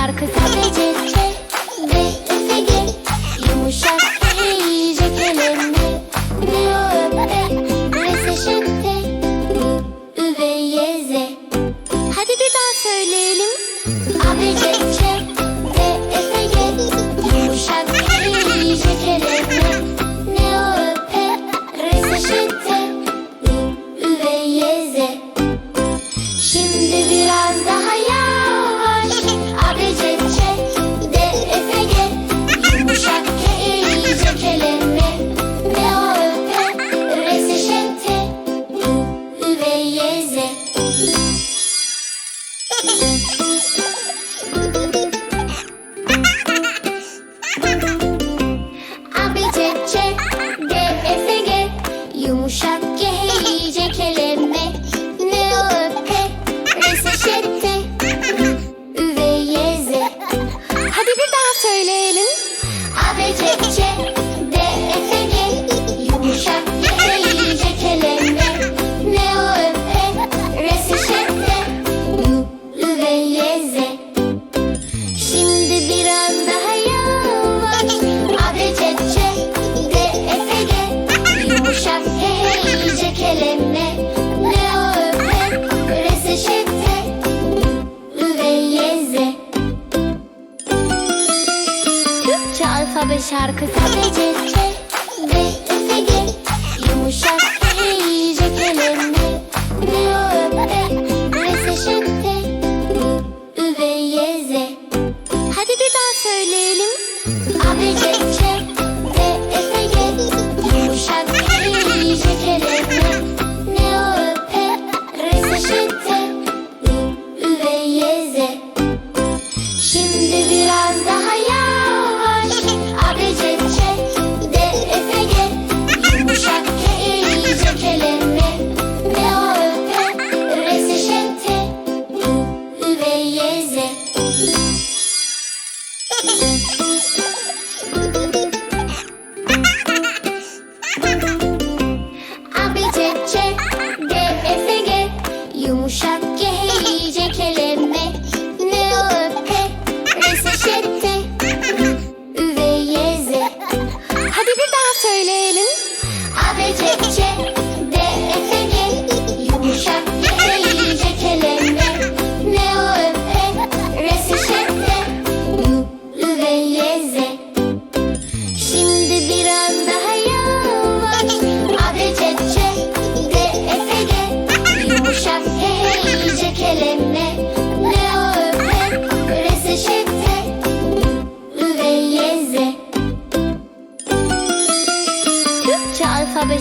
şarkı şarkı sadece se ve üfege Yumuşak eğecek elimi Ne öpe ne Üveyeze Hadi bir daha söyleyelim. ABC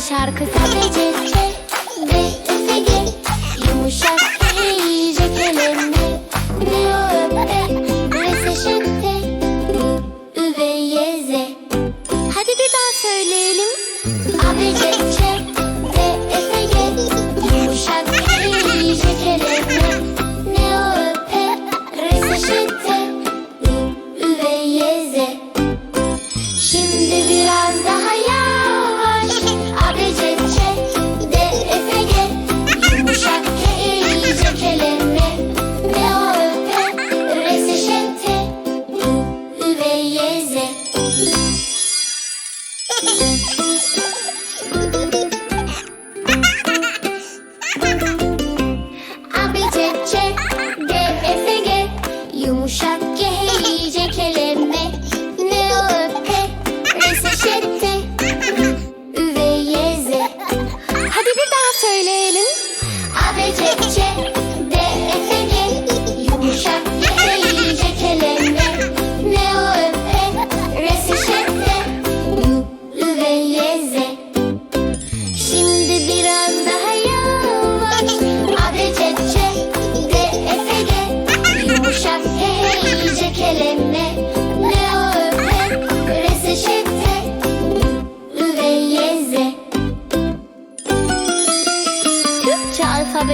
şarkı sadece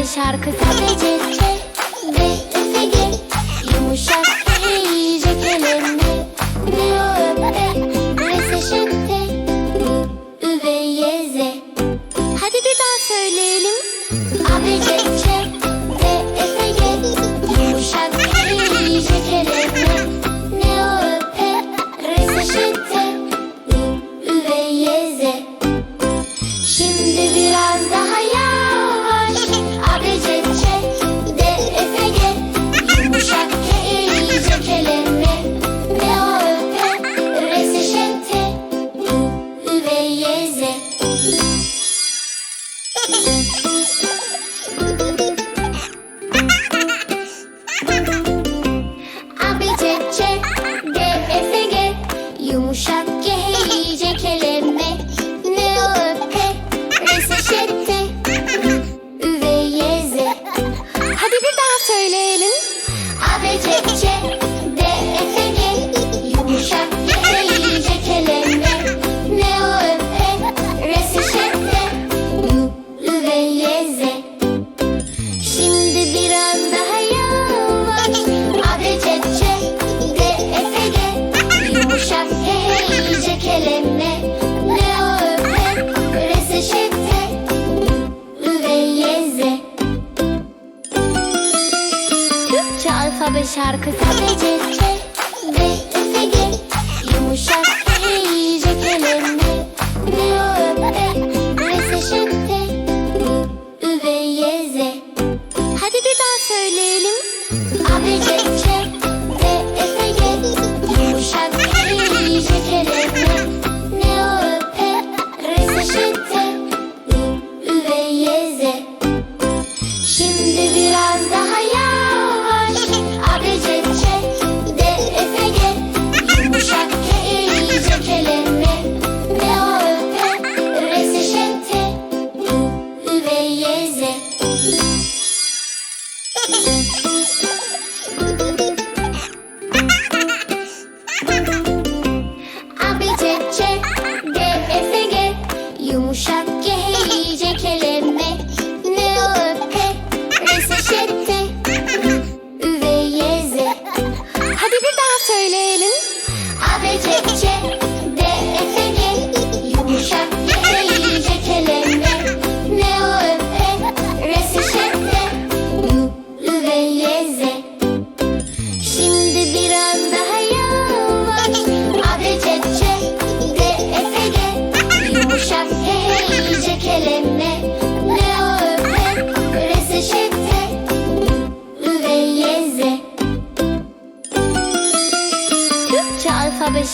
şarkı sadece arkası.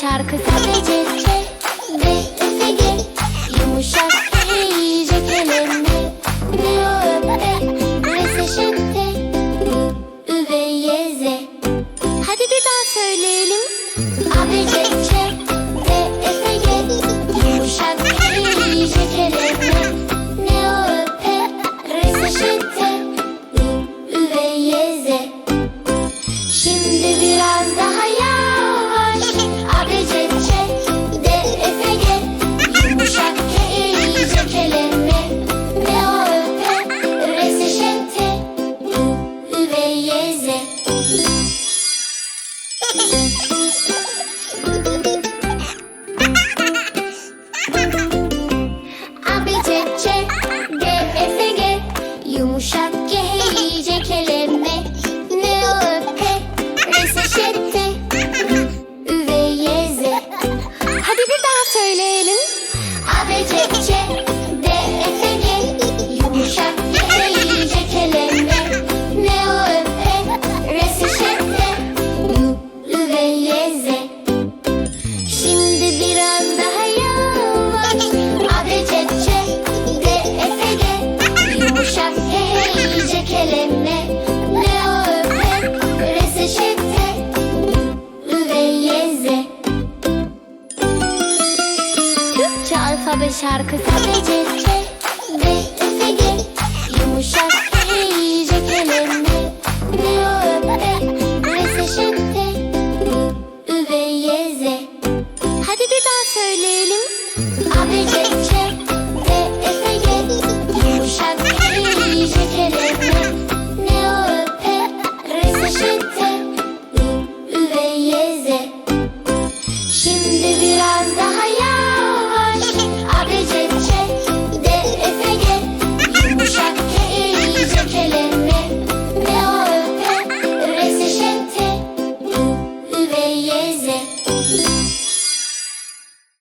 şarkı sadece se ve üfege Yumuşak eğecek elimi Ne o öpe Üveyeze Hadi bir daha söyleyelim. ABC şarkısı.